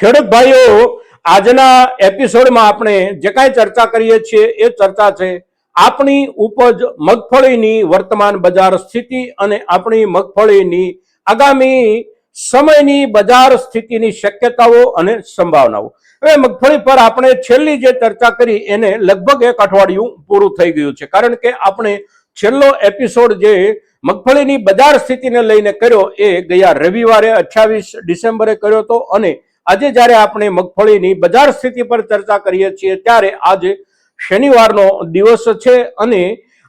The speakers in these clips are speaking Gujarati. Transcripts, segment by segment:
ખેડૂત ભાઈઓ આજના એપિસોડમાં આપણે જે કાંઈ ચર્ચા કરીએ છીએ એ ચર્ચા છે આપણી ઉપજ મગફળીની વર્તમાન બજાર સ્થિતિ અને આપણી મગફળીની આગામી સમયની બજાર સ્થિતિની શક્યતાઓ અને સંભાવનાઓ. હવે મગફળી પર આપણે છેલ્લી જે ચર્ચા કરી એને લગભગ એક અઠવાડિયું પૂરું થઈ ગયું છે. કારણ કે આપણે છેલ્લો એપિસોડ જે મગફળીની બજાર સ્થિતિને લઈને કર્યો એ ગયા રવિવારે અઠ્યાવીસ ડિસેમ્બરે કર્યો હતો અને આજે જ્યારે આપણે મગફળીની બજાર સ્થિતિ પર ચર્ચા કરીએ છીએ, ત્યારે આજે શનિવારનો દિવસ છે અને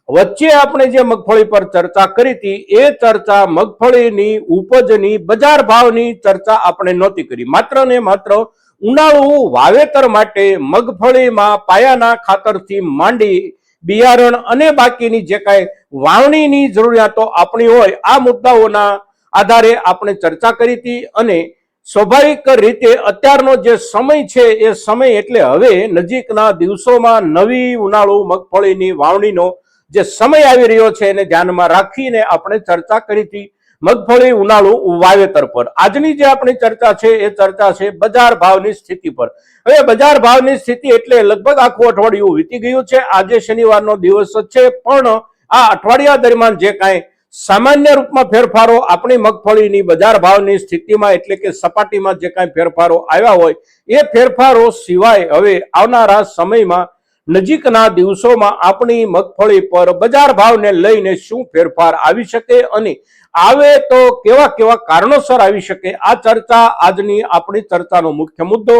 વચ્ચે આપણે જે મગફળી પર ચર્ચા કરી હતી, એ ચર્ચા મગફળીની ઉપજની બજાર ભાવની ચર્ચા આપણે નહોતી કરી. માત્ર ને માત્ર ઉનાળુ વાવેતર માટે મગફળીમાં પાયાના ખાતરથી માંડી બિયારણ અને બાકીની જે કાંઈ વાવણીની જરૂરિયાતો આપણી હોય, આ મુદ્દાઓના આધારે આપણે ચર્ચા કરી હતી અને સ્વાભાવિક રીતે અત્યારનો જે સમય છે એ સમય એટલે હવે નજીકના દિવસોમાં નવી ઉનાળુ મગફળીની વાવણીનો જે સમય આવી રહ્યો છે એને ધ્યાનમાં રાખીને આપણે ચર્ચા કરી હતી મગફળી ઉનાળુ વાવેતર પર. આજની જે આપણી ચર્ચા છે એ ચર્ચા છે બજાર ભાવની સ્થિતિ પર. હવે બજાર ભાવની સ્થિતિ એટલે લગભગ આખું અઠવાડિયું વીતી ગયું છે. આજે શનિવારનો દિવસ છે પણ આ અઠવાડિયા દરમિયાન જે કાંઈ સામાન્ય રૂપમાં ફેરફારો આપણી મગફળીની બજાર ભાવની સ્થિતિમાં એટલે કે સપાટીમાં જે કાંઈ ફેરફારો આવ્યા હોય, એ ફેરફારો સિવાય હવે આવનારા સમયમાં નજીકના દિવસોમાં આપણી મગફળી પર બજાર ભાવને લઈને શું ફેરફાર આવી શકે અને આવે તો કેવા કેવા કારણોસર આવી શકે, આ ચર્ચા આજની આપણી ચર્ચાનો મુખ્ય મુદ્દો.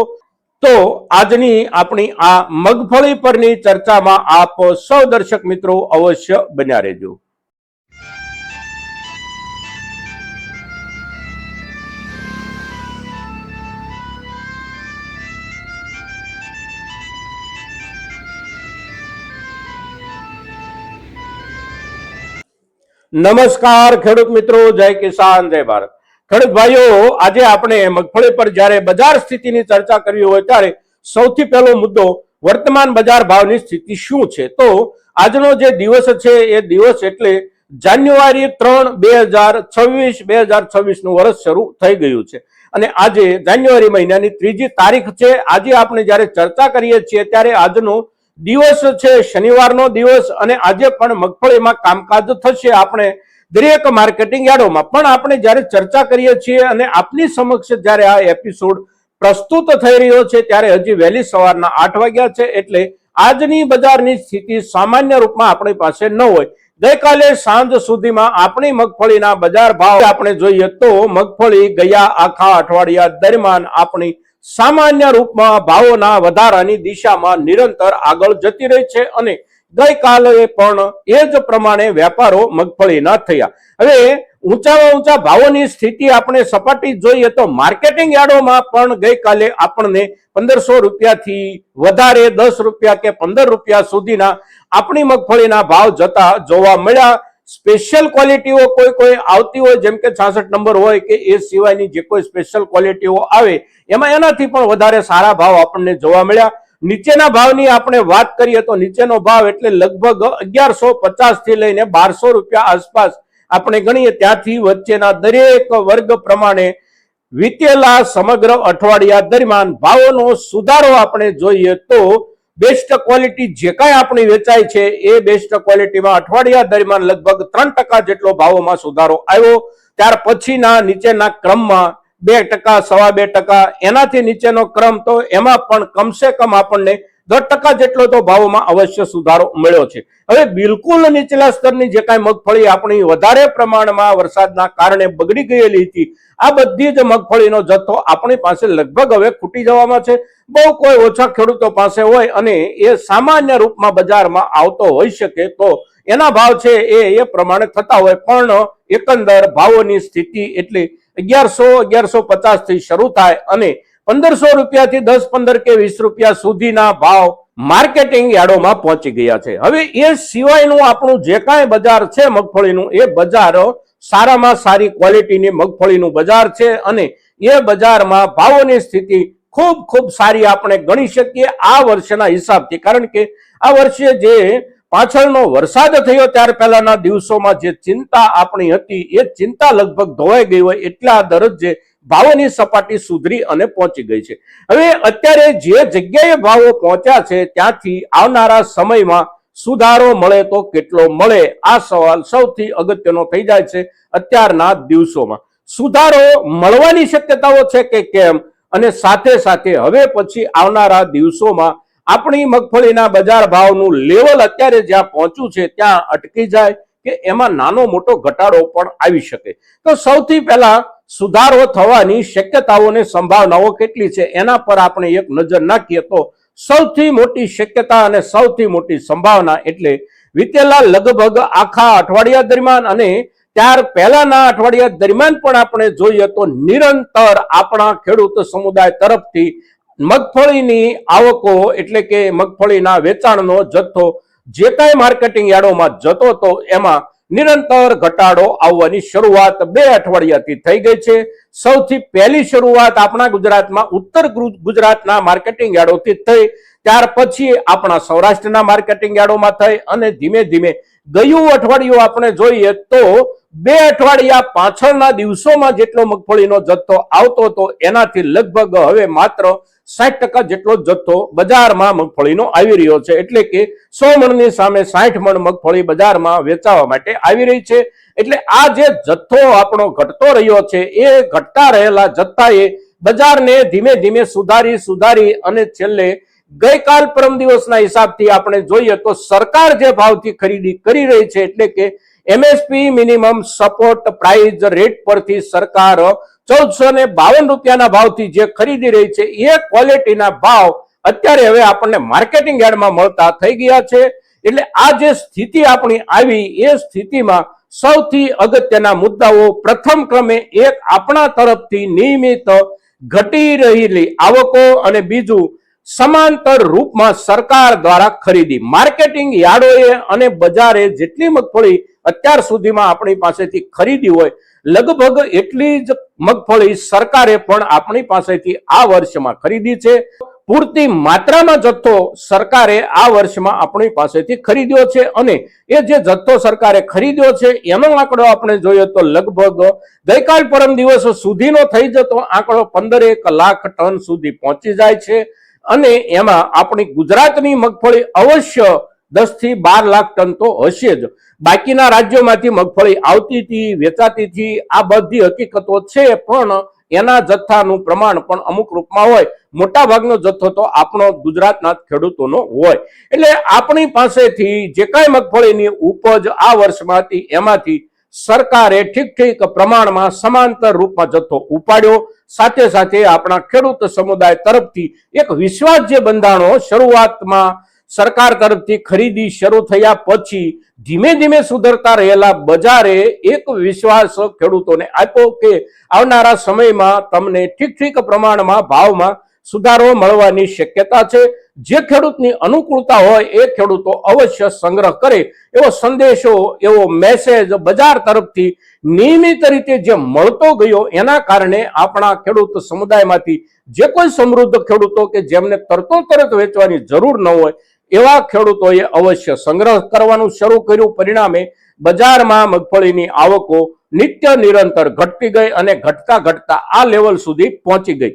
તો આજની આપણી આ મગફળી પરની ચર્ચામાં આપ સૌ દર્શક મિત્રો અવશ્ય બન્યા રહેજો. નમસ્કાર ખેડૂત મિત્રો, જય કિસાન, જય ભારત. ખેડૂત ભાઈઓ, આજે આપણે મગફળી પર જ્યારે બજાર સ્થિતિની ચર્ચા કરવી હોય ત્યારે સૌથી પહેલો મુદ્દો વર્તમાન બજાર ભાવની સ્થિતિ શું છે? તો આજનો જે દિવસ છે એ દિવસ એટલે જાન્યુઆરી ત્રણ બે હજાર છવ્વીસ, બે હજાર છવ્વીસનું વર્ષ શરૂ થઈ ગયું છે. અને આજે જાન્યુઆરી મહિનાની ત્રીજી તારીખ છે. આજે આપણે જ્યારે ચર્ચા કરીએ છીએ ત્યારે આજનો દિવસ છે, શનિવારનો દિવસ અને આજે પણ મગફળીમાં કામકાજ થશે. આપણે દરેક માર્કેટિંગ યાર્ડોમાં પણ આપણે જ્યારે ચર્ચા કરીએ છીએ અને આપની સમક્ષ જ્યારે આ એપિસોડ પ્રસ્તુત થઈ રહ્યો છે, ત્યારે હજી વહેલી સવારના આઠ વાગ્યા છે, એટલે આજની બજારની સ્થિતિ સામાન્ય રૂપમાં આપણી પાસે ન હોય. ગઈકાલે સાંજ સુધીમાં આપણી મગફળીના બજાર ભાવ આપણે જોઈએ તો મગફળી ગયા આખા અઠવાડિયા દરમિયાન આપણી સામાન્ય રૂપમાં ભાવોના વધારાની દિશામાં નિરંતર આગળ જતી રહી છે અને ગઈકાલે પણ એ જ પ્રમાણે વેપારો મગફળીના થયા. હવે ઊંચામાં ઊંચા ભાવોની સ્થિતિ આપણે સપાટી જોઈએ તો માર્કેટિંગ યાર્ડોમાં પણ ગઈકાલે આપણને પંદરસો રૂપિયાથી વધારે, દસ રૂપિયા કે પંદર રૂપિયા સુધીના આપણી મગફળીના ભાવ જતા જોવા મળ્યા. સ્પેશિયલ ક્વોલિટીઓ કોઈ કોઈ આવતી હોય, જેમ કે છાસઠ નંબર હોય કે એ સિવાયની જે કોઈ સ્પેશિયલ ક્વોલિટીઓ આવે, એમાં એનાથી પણ વધારે સારા ભાવ આપણને જોવા મળ્યા. નીચેના ભાવની આપણે વાત કરીએ તો નીચેનો ભાવ એટલે લગભગ અગિયારસો થી લઈને બારસો રૂપિયા આસપાસ આપણે ગણીએ, ત્યાંથી વચ્ચેના દરેક વર્ગ પ્રમાણે વીતેલા સમગ્ર અઠવાડિયા દરમિયાન ભાવોનો સુધારો આપણે જોઈએ તો બેસ્ટ ક્વોલિટી જે કાંઈ આપણી વેચાય છે, એ બેસ્ટ ક્વોલિટીમાં અઠવાડિયા દરમિયાન લગભગ ત્રણ ટકા જેટલો ભાવોમાં સુધારો આવ્યો. ત્યાર પછીના નીચેના ક્રમમાં બે ટકા, સવા બે ટકા, એનાથી નીચેનો ક્રમ તો એમાં પણ કમસે કમ આપણને દસ ટકા જેટલો તો ભાવોમાં અવશ્ય સુધારો મળ્યો છે. હવે બિલકુલ નીચલા સ્તરની જે કાંઈ મગફળી આપણી વધારે પ્રમાણમાં વરસાદના કારણે બગડી ગયેલી હતી, આ બધી જ મગફળીનો જથ્થો આપણી પાસે લગભગ હવે ખૂટી જવામાં છે. બહુ કોઈ ઓછા ખેડૂતો પાસે હોય અને એ સામાન્ય રૂપમાં બજારમાં આવતો હોઈ શકે તો એના ભાવ છે એ એ પ્રમાણે થતા હોય, પણ એકંદર ભાવોની સ્થિતિ એટલે અગિયારસો અગિયારસો પચાસથી શરૂ થાય અને પંદરસો રૂપિયાથી દસ, પંદર કે વીસ રૂપિયા સુધીના ભાવ માર્કેટિંગ યાર્ડોમાં પહોંચી ગયા છે. હવે એ સિવાયનું આપણું જે કાંઈ બજાર છે મગફળીનું, એ બજાર સારામાં સારી ક્વોલિટીની મગફળીનું બજાર છે અને એ બજારમાં ભાવોની સ્થિતિ ખૂબ ખૂબ સારી આપણે ગણી શકીએ આ વર્ષના હિસાબથી. કારણ કે આ વર્ષે જે પાછળનો વરસાદ થયો ત્યાર પહેલાના દિવસોમાં જે ચિંતા આપણી હતી, એ ચિંતા લગભગ ધોવાઈ ગઈ હોય એટલા દરજ્જે ભાવોની સપાટી સુધરી અને પહોંચી ગઈ છે. હવે અત્યારે જે જગ્યાએ ભાવો પહોંચ્યા છે, ત્યાંથી આવનારા સમયમાં સુધારો મળે તો કેટલો મળે? આ સવાલ સૌથી અગત્યનો થઈ જાય છે અત્યારના દિવસોમાં. સુધારો મળવાની શક્યતાઓ છે કે કેમ? અને સાથે સાથે હવે પછી આવનારા દિવસોમાં આપણી મગફળીના બજાર ભાવનું લેવલ અત્યારે જ્યાં પહોંચ્યું છે, ત્યાં અટકી જાય કે એમાં નાનો મોટો ઘટાડો પણ આવી શકે. તો સૌથી પહેલા સુધારો થવાની શક્યતાઓને સંભાવનાઓ કેટલી છે એના પર આપણે એક નજર નાખીએ તો સૌથી મોટી શક્યતા અને સૌથી મોટી સંભાવના એટલે વીતેલા લગભગ આખા અઠવાડિયા દરમિયાન અને ત્યાર પહેલાના અઠવાડિયા દરમિયાન પણ આપણે જોઈએ તો નિરંતર આપણા ખેડૂત સમુદાય તરફથી મગફળીની આવકો એટલે કે મગફળીના વેચાણનો જથ્થો જે કાંઈ માર્કેટિંગ યાર્ડોમાં જતો હતો, એમાં નિરંતર ઘટાડો આવવાની શરૂઆત બે અઠવાડિયાથી થઈ ગઈ છે. સૌથી પહેલી શરૂઆત આપણા ગુજરાતમાં ઉત્તર ગુજરાતના માર્કેટિંગ યાર્ડોથી થઈ. ત્યાર પછી આપણા સૌરાષ્ટ્રના માર્કેટિંગ યાર્ડોમાં થઈ અને ધીમે ધીમે ગયું અઠવાડિયું આપણે જોઈએ તો બે અઠવાડિયા પાછળના દિવસોમાં જેટલો મગફળીનો જથ્થો આવતો હતો, એનાથી લગભગ હવે માત્ર સાઠ ટકા જેટલો જથ્થો બજારમાં મગફળીનો આવી રહ્યો છે. એટલે કે સો મણની સામે સાઠ મણ મગફળી બજારમાં વેચાવા માટે આવી રહી છે. એટલે આ જે જથ્થો આપણો ઘટતો રહ્યો છે, એ ઘટતા રહેલા જથ્થાએ બજારને ધીમે ધીમે સુધારી સુધારી અને છેલ્લે ગઈકાલ પરમ દિવસના હિસાબથી આપણે જોઈએ તો સરકાર જે ભાવથી ખરીદી કરી રહી છે, એટલે કે MSP minimum support price rate પરથી સરકાર ચૌદસો ને બાવન રૂપિયાના ભાવથી જે ખરીદી રહી છે, એ ક્વોલિટીના ભાવ અત્યારે હવે આપણને માર્કેટિંગ યાર્ડમાં મળતા થઈ ગયા છે. એટલે આ જે સ્થિતિ આપણી આવી, એ સ્થિતિમાં સૌથી અગત્યના મુદ્દાઓ પ્રથમ ક્રમે એક આપણા તરફથી નિયમિત ઘટી રહેલી આવકો અને બીજું સમાંતર રૂપમાં સરકાર દ્વારા ખરીદી. માર્કેટિંગ યાર્ડોએ અને બજારે જેટલી મગફળી અત્યાર સુધીમાં આપણી પાસેથી ખરીદી હોય, લગભગ એટલી જ મગફળી સરકારે પણ આપણી પાસેથી આ વર્ષમાં ખરીદી છે. પૂરતી માત્રામાં જથ્થો સરકારે આ વર્ષમાં આપણી પાસેથી ખરીદ્યો છે અને એ જે જથ્થો સરકારે ખરીદ્યો છે, એનો આંકડો આપણે જોઈએ તો લગભગ ગઈકાલ પરમ દિવસ સુધીનો થઈ જતો આંકડો પંદરેક લાખ ટન સુધી પહોંચી જાય છે. અને એમાં આપણી ગુજરાતની મગફળી અવશ્ય દસથી બાર લાખ ટન તો હશે જ. બાકીના રાજ્યોમાંથી મગફળી આવતી હતી, વેચાતી હતી, આ બધી હકીકતો છે, પણ એના જથ્થાનું પ્રમાણ પણ અમુક રૂપમાં હોય. મોટા ભાગનો જથ્થો તો આપણો ગુજરાતના ખેડૂતોનો હોય. એટલે આપણી પાસેથી જે કાંઈ મગફળીની ઉપજ આ વર્ષમાં હતી એમાંથી સરકારે ઠીક ઠીક પ્રમાણમાં સમાંતર રૂપમાં જથ્થો ઉપાડ્યો. સાથે સાથે આપણા ખેડૂત સમુદાય તરફથી એક વિશ્વાસ જે બંધાણો શરૂઆતમાં સરકાર તરફથી ખરીદી શરૂ થયા પછી ધીમે ધીમે સુધરતા રહેલા બજારે એક વિશ્વાસ ખેડૂતોને આપ્યો કે આવનારા સમયમાં તમને ઠીક ઠીક પ્રમાણમાં ભાવમાં સુધારો મળવાની શક્યતા છે. જે ખેડૂતની અનુકૂળતા હોય એ ખેડૂતો અવશ્ય સંગ્રહ કરે. એવો સંદેશો, એવો મેસેજ બજાર તરફથી નિયમિત રીતે જે મળતો ગયો એના કારણે આપણા ખેડૂત સમુદાયમાંથી જે કોઈ સમૃદ્ધ ખેડૂતો કે જેમને તરતો તરત વેચવાની જરૂર ન હોય, એવા ખેડૂતોએ અવશ્ય સંગ્રહ કરવાનું શરૂ કર્યું. પરિણામે બજારમાં મગફળીની આવકો નિત્ય નિરંતર ઘટતી ગઈ અને ઘટતા ઘટતા આ લેવલ સુધી પહોંચી ગઈ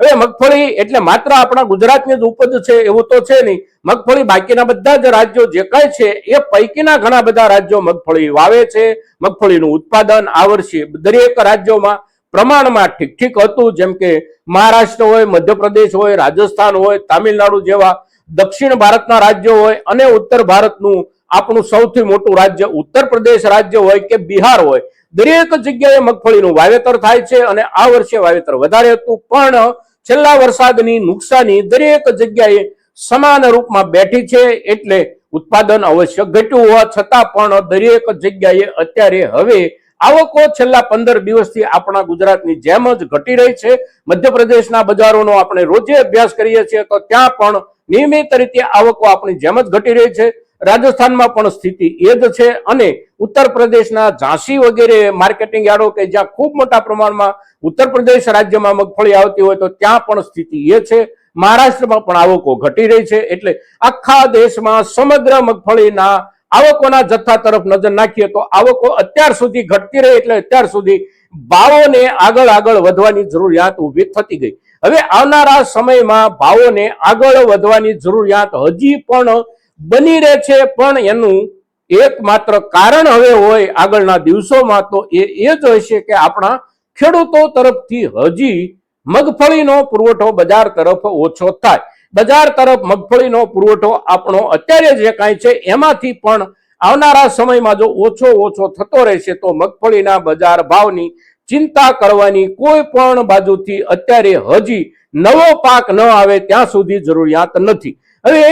હવે મગફળી એટલે માત્ર આપણા ગુજરાતની જ ઉપજ છે એવું તો છે નહીં. મગફળી બાકીના બધા જ રાજ્યો જે કાંઈ છે એ પૈકીના ઘણા બધા રાજ્યો મગફળી વાવે છે. મગફળીનું ઉત્પાદન આ વર્ષે દરેક રાજ્યોમાં પ્રમાણમાં ઠીક ઠીક હતું. જેમ કે મહારાષ્ટ્ર હોય, મધ્યપ્રદેશ હોય, રાજસ્થાન હોય, તામિલનાડુ જેવા દક્ષિણ ભારતના રાજ્યો હોય અને ઉત્તર ભારતનું આપણું સૌથી મોટું રાજ્ય ઉત્તર પ્રદેશ રાજ્ય હોય કે બિહાર હોય. દરેક જગ્યાએ મગફળીનું વાવેતર થાય છે અને આ વર્ષે વાવેતર વધારે હતું, પણ છેલ્લા વરસાદની નુકસાની દરેક જગ્યાએ સમાન રૂપમાં બેઠી છે એટલે ઉત્પાદન અવશ્ય ઘટ્યું હોવા છતાં પણ દરેક જગ્યાએ અત્યારે હવે આવકો છેલ્લા પંદર દિવસથી આપણા ગુજરાતની જેમ જ ઘટી રહી છે. મધ્યપ્રદેશના બજારોનો આપણે રોજે અભ્યાસ કરીએ છીએ તો ત્યાં પણ નિયમિત રીતે આવકો આપણી જેમ જ ઘટી રહી છે. રાજસ્થાનમાં પણ સ્થિતિ એ જ છે અને ઉત્તર પ્રદેશના ઝાંસી વગેરે માર્કેટિંગ યાર્ડો કે જ્યાં ખૂબ મોટા પ્રમાણમાં ઉત્તર પ્રદેશ રાજ્યમાં મગફળી આવતી હોય તો ત્યાં પણ સ્થિતિ એ છે. મહારાષ્ટ્રમાં પણ આવકો ઘટી રહી છે એટલે આખા દેશમાં સમગ્ર મગફળીના આવકોના જથ્થા તરફ નજર નાખીએ તો આવકો અત્યાર સુધી ઘટતી રહી એટલે અત્યાર સુધી ભાવોને આગળ આગળ વધવાની જરૂરિયાત ઊભી થતી ગઈ. હવે આવનારા સમયમાં ભાવોને આગળ વધવાની જરૂરિયાત હજી પણ બની રહે છે, પણ એનું એકમાત્ર કારણ હવે હોય આગળના દિવસોમાં તો એ એ જ હશે કે આપણા ખેડૂતો તરફથી હજી મગફળીનો પુરવઠો બજાર તરફ ઓછો થાય. બજાર તરફ મગફળીનો પુરવઠો આપણો અત્યારે જે કાંઈ છે એમાંથી પણ આવનારા સમયમાં જો ઓછો ઓછો થતો રહેશે તો મગફળીના બજાર ભાવની ચિંતા કરવાની કોઈ પણ બાજુથી અત્યારે હજી નવો પાક ન આવે ત્યાં સુધી જરૂરિયાત નથી. હવે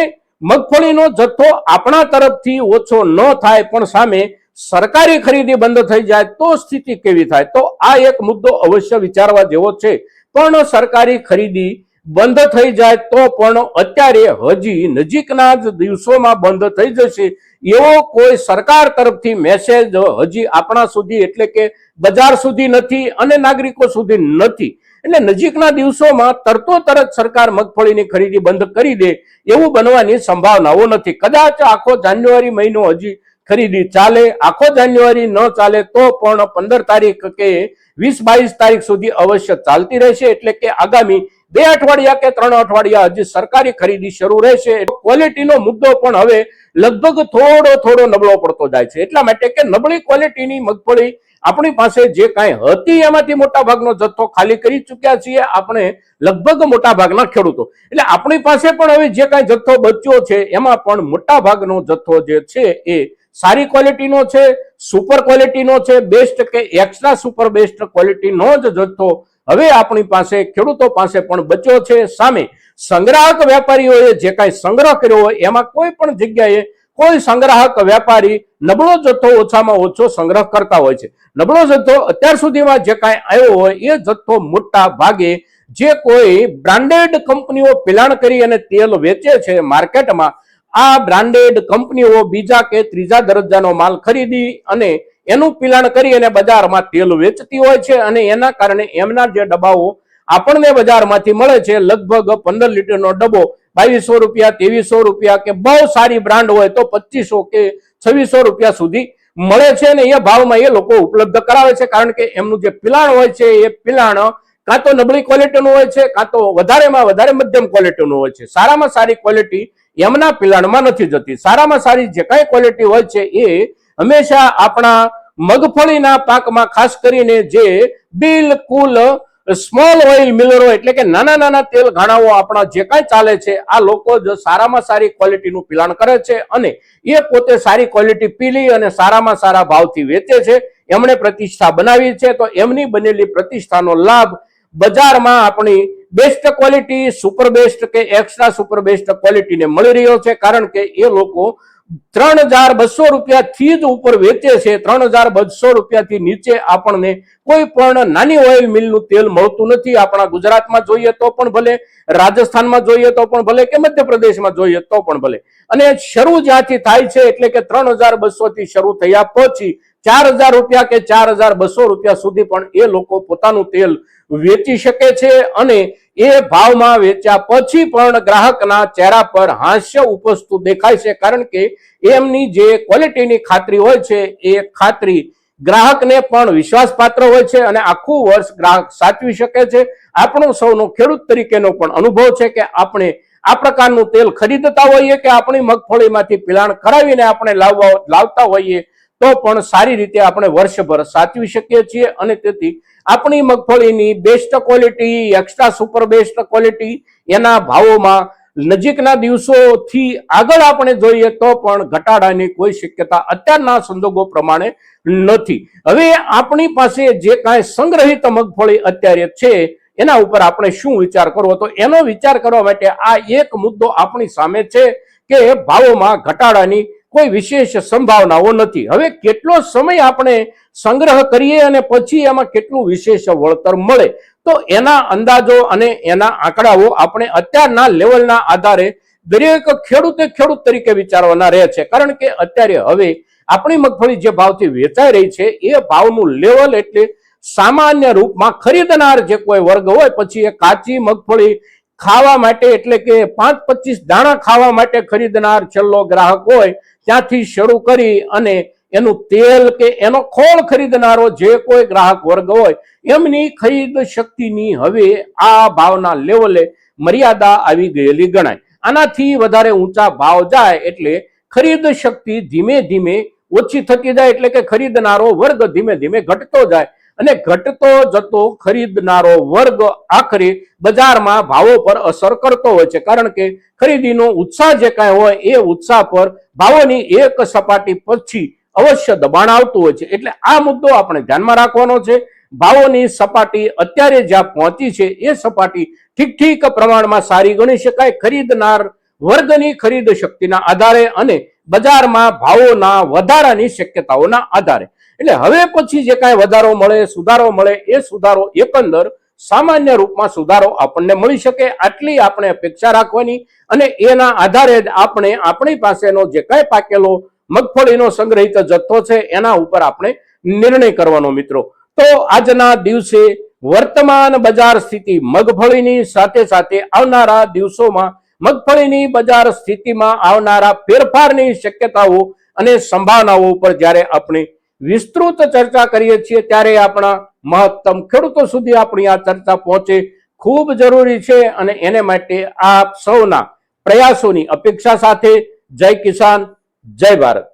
મગફળીનો જથ્થો આપણા તરફથી ઓછો ન થાય પણ સામે સરકારી ખરીદી બંધ થઈ જાય તો સ્થિતિ કેવી થાય? તો આ એક મુદ્દો અવશ્ય વિચારવા જેવો છે. પણ સરકારી ખરીદી બંધ થઈ જાય તો પણ અત્યારે હજી નજીકના જ દિવસોમાં બંધ થઈ જશે. એવો કોઈ સરકાર તરફથી મેસેજ હજી આપણા સુધી એટલે કે બજાર સુધી નથી અને નાગરિકો સુધી નથી. એટલે નજીકના દિવસોમાં તરતો તરત સરકાર મગફળીની ખરીદી બંધ કરી દે એવું બનવાની સંભાવનાઓ નથી. કદાચ આખો જાન્યુઆરી મહિનો હજી ખરીદી ચાલે, આખો જાન્યુઆરી ન ચાલે તો પણ પંદર તારીખ કે વીસ બાવીસ તારીખ સુધી અવશ્ય ચાલતી રહેશે. એટલે કે આગામી બે અઠવાડિયા કે ત્રણ અઠવાડિયા હજી સરકારી ખરીદી શરૂ રહેશે. ક્વોલિટીનો મુદ્દો પણ હવે લગભગ થોડો થોડો નબળો પડતો જાય છે. એટલા માટે કે નબળી ક્વોલિટીની મગફળી આપણી પાસે જે કાંઈ હતી, એમાંથી મોટા ભાગનો જથ્થો ખાલી કરી ચૂક્યા છીએ આપણે લગભગ મોટા ભાગના ખેડૂતો. એટલે આપણી પાસે પણ હવે જે કાંઈ જથ્થો બચ્યો છે, એમાં પણ મોટા ભાગનો જથ્થો જે છે એ સારી ક્વોલિટીનો છે, સુપર ક્વોલિટીનો છે, બેસ્ટ કે એક્સ્ટ્રા સુપર બેસ્ટ ક્વોલિટીનો જ જથ્થો હવે આપણી પાસે, ખેડૂતો પાસે પણ બચ્યો છે. સામે સંગ્રાહક વેપારીઓએ જે કાંઈ સંગ્રહ કર્યો હોય, એમાં કોઈ પણ જગ્યાએ કોઈ સંગ્રાહક વેપારી નબળો જથ્થો ઓછામાં ઓછો સંગ્રહ કરતા હોય છે. નબળો જથ્થો અત્યાર સુધીમાં જે કાંઈ આવ્યો હોય, એ જથ્થો મોટા ભાગે જે કોઈ બ્રાન્ડેડ કંપનીઓ પિલાણ કરી અને તેલ વેચે છે માર્કેટમાં, આ બ્રાન્ડેડ કંપનીઓ બીજા કે ત્રીજા દરજ્જાનો માલ ખરીદી અને એનું પિલાણ કરી અને બજારમાં તેલ વેચતી હોય છે અને એના કારણે એમના જે ડબ્બાઓ આપણને બજારમાંથી મળે છે, લગભગ પંદર લીટરનો ડબ્બો બાવીસો રૂપિયા, ત્રેવીસો રૂપિયા કે બહુ સારી બ્રાન્ડ હોય તો પચીસો કે છવ્વીસો રૂપિયા સુધી મળે છે અને એ ભાવમાં એ લોકો ઉપલબ્ધ કરાવે છે. કારણ કે એમનું જે પિલાણ હોય છે, એ પિલાણ કાં તો નબળી ક્વોલિટીનું હોય છે, કાં તો વધારેમાં વધારે મધ્યમ ક્વોલિટીનું હોય છે. સારામાં સારી ક્વોલિટી એમના પિલાણમાં નથી જતી. સારામાં સારી જે કાંઈ ક્વોલિટી હોય છે, એ હંમેશા આપણા મગફળીના પાકમાં ખાસ કરીને જે બિલકુલ સ્મોલ ઓઇલ મિલરો એટલે કે નાના નાના તેલ ઘાણાઓ આપણા જે કાંઈ ચાલે છે, આ લોકો જ સારામાં સારી ક્વોલિટીનું પિલાણ કરે છે અને એ પોતે સારી ક્વોલિટી પીલી અને સારામાં સારા ભાવથી વેચે છે. એમણે પ્રતિષ્ઠા બનાવી છે, તો એમની બનેલી પ્રતિષ્ઠાનો લાભ બજારમાં આપણી બેસ્ટ ક્વોલિટી સુપર બેસ્ટ કે એક્સ્ટ્રા સુપર બેસ્ટ ક્વોલિટીને મળી રહ્યો છે. કારણ કે એ લોકો ત્રણ હજાર બસો રૂપિયાથી જ ઉપર વેચે છે. ત્રણ હજાર બસો રૂપિયાથી નીચે આપણને કોઈ પણ નાની ઓઇલ મિલનું તેલ મળતું નથી. આપણા ગુજરાતમાં જોઈએ તો પણ ભલે, રાજસ્થાનમાં જોઈએ તો પણ ભલે કે મધ્યપ્રદેશમાં જોઈએ તો પણ ભલે. અને શરૂ જ્યાંથી થાય છે એટલે કે ત્રણ હજાર બસો થી શરૂ થયા પછી ચાર હજાર રૂપિયા કે ચાર હજાર બસો રૂપિયા સુધી પણ એ લોકો પોતાનું તેલ વેચી શકે છે અને એ ભાવમાં વેચ્યા પછી પણ ગ્રાહકના ચહેરા પર હાસ્ય ઉપજતું દેખાય છે. કારણ કે એમની જે ક્વોલિટીની ખાતરી હોય છે, એ ખાતરી ગ્રાહકને પણ વિશ્વાસપાત્ર હોય છે અને આખું વર્ષ ગ્રાહક સાચવી શકે છે. આપણો સૌનો ખેડૂત તરીકેનો પણ અનુભવ છે કે આપણે આ પ્રકારનું તેલ ખરીદતા હોઈએ કે આપણી મગફળીમાંથી પિલાણ કરાવીને આપણે લાવવા લાવતા હોઈએ તો પણ સારી રીતે આપણે વર્ષભર સાચવી શકીએ છીએ અને તેથી આપણી મગફળીની best quality extra super best quality એના ભાવોમાં નજીકના દિવસોથી આગળ આપણે જોઈએ તો પણ ઘટાડાની કોઈ શક્યતા અત્યારના સંજોગો પ્રમાણે નથી. હવે આપણી પાસે જે કાંઈ સંગ્રહિત મગફળી અત્યારે છે, એના ઉપર આપણે શું વિચાર કરવો? તો એનો વિચાર કરવા માટે આ એક મુદ્દો આપણી સામે છે કે ભાવોમાં ઘટાડાની કોઈ વિશેષ સંભાવનાઓ નથી. હવે કેટલો સમય આપણે સંગ્રહ કરીએ અને પછી એમાં કેટલું વિશેષ વળતર મળે? તો એના અંદાજો અને એના આંકડાઓ આપણે અત્યારના લેવલના આધારે દરેક ખેડૂતે ખેડૂત તરીકે વિચારવાના રહે છે. કારણ કે અત્યારે હવે આપણી મગફળી જે ભાવથી વેચાઈ રહી છે, એ ભાવનું લેવલ એટલે સામાન્ય રૂપમાં ખરીદનાર જે કોઈ વર્ગ હોય, પછી એ કાચી મગફળી ખાવા માટે એટલે કે પાંચ પચીસ દાણા ખાવા માટે ખરીદનાર છેલ્લો ગ્રાહક હોય, ત્યાંથી શરૂ કરી અને એનું તેલ કે એનો ખોળ ખરીદનારો જે કોઈ ગ્રાહક વર્ગ હોય, એમની ખરીદ શક્તિની હવે આ ભાવના લેવલે મર્યાદા આવી ગયેલી ગણાય. આનાથી વધારે ઊંચા ભાવ જાય એટલે ખરીદ શક્તિ ધીમે ધીમે ઓછી થતી જાય એટલે કે ખરીદનારો વર્ગ ધીમે ધીમે ઘટતો જાય. અને ઘટતો જતો ખરીદનારો વર્ગ આખરે બજારમાં ભાવો પર અસર કરતો હોય છે. કારણ કે ખરીદીનો ઉત્સાહ જે કાંઈ હોય એ ઉત્સાહ પર ભાવોની એક સપાટી પછી અવશ્ય દબાણ આવતું હોય છે. એટલે આ મુદ્દો આપણે ધ્યાનમાં રાખવાનો છે. ભાવોની સપાટી અત્યારે જ્યાં પહોંચી છે એ સપાટી ઠીક ઠીક પ્રમાણમાં સારી ગણી શકાય. ખરીદનાર વર્ગની ખરીદ શક્તિના આધારે અને બજારમાં ભાવોના વધારાની શક્યતાઓના આધારે. એટલે હવે પછી જે કાંઈ વધારો મળે, સુધારો મળે, એ સુધારો એકંદર સામાન્ય રૂપમાં સુધારો આપણને મળી શકે. આટલી આપણે અપેક્ષા રાખવાની અને એના આધારે જ આપણે આપણી પાસેનો જે કાંઈ પાકેલો મગફળીનો સંગ્રહિત જથ્થો છે, એના ઉપર આપણે નિર્ણય કરવાનો મિત્રો. તો આજના દિવસે વર્તમાન બજાર સ્થિતિ મગફળીની સાથે સાથે આવનારા દિવસોમાં મગફળીની બજાર સ્થિતિમાં આવનારા ફેરફારની શક્યતાઓ અને સંભાવનાઓ ઉપર જ્યારે આપણે વિસ્તૃત ચર્ચા કરીએ છીએ ત્યારે આપણા મહત્તમ ખેડૂતો સુધી આપણી આ ચર્ચા પહોંચે. ખૂબ જરૂરી છે અને એને માટે આપ સૌના પ્રયાસોની અપેક્ષા સાથે જય કિસાન, જય ભારત.